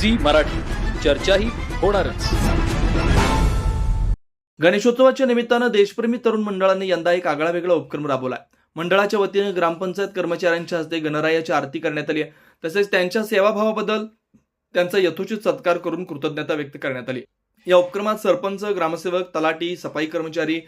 Zee Marathi. चर्चाही होणारच. गणेशोत्सवाच्या निमित्तानं देशप्रेमी तरुण मंडळाने यंदा एक आगळा वेगळा उपक्रम राबवला मंडळाच्या वतीनं ग्रामपंचायत कर्मचाऱ्यांच्या हस्ते गणरायाची आरती करण्यात आली तसेच त्यांच्या सेवाभावाबद्दल त्यांचा यथोचित सत्कार करून कृतज्ञता व्यक्त करण्यात आली. या उपक्रमात सरपंच ग्रामसेवक तलाटी सफाई कर्मचारी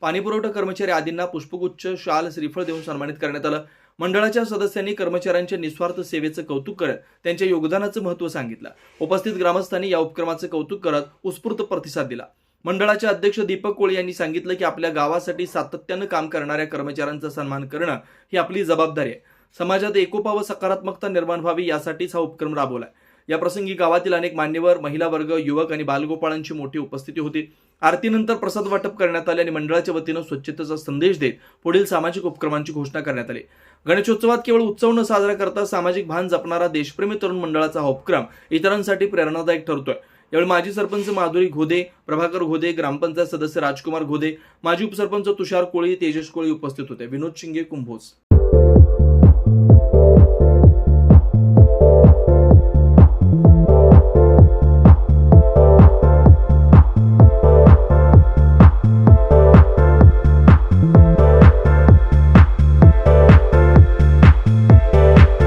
पाणीपुरवठा कर्मचारी आदींना पुष्पगुच्छ शाल श्रीफळ देऊन सन्मानित करण्यात आलं. मंडळाच्या सदस्यांनी कर्मचाऱ्यांच्या निस्वार्थ सेवेचं कौतुक करत त्यांच्या योगदानाचं महत्त्व सांगितलं. उपस्थित ग्रामस्थांनी या उपक्रमाचं कौतुक करत उत्स्फूर्त प्रतिसाद दिला. मंडळाचे अध्यक्ष दीपक कोळी यांनी सांगितलं की आपल्या गावासाठी सातत्यानं काम करणाऱ्या कर्मचाऱ्यांचा सन्मान करणं ही आपली जबाबदारी आहे. समाजात एकोपा व सकारात्मकता निर्माण व्हावी यासाठीच हा उपक्रम राबवलाय या प्रसंगी गावातील अनेक मान्यवर महिला वर्ग युवक आणि बालगोपाळांची मोठी उपस्थिती होती. आरतीनंतर प्रसाद वाटप करण्यात आले आणि मंडळाच्या वतीनं स्वच्छतेचा संदेश देत पुढील सामाजिक उपक्रमांची घोषणा करण्यात आली. गणेशोत्सवात केवळ उत्सव न साजरा करता सामाजिक भान जपणारा देशप्रेमी तरुण मंडळाचा हा उपक्रम इतरांसाठी प्रेरणादायक ठरतोय. यावेळी माजी सरपंच माधुरी घोदे प्रभाकर घोदे ग्रामपंचायत सदस्य राजकुमार घोदे माजी उपसरपंच तुषार कोळी तेजस कोळी उपस्थित होते. विनोद शिंगे कुंभोज.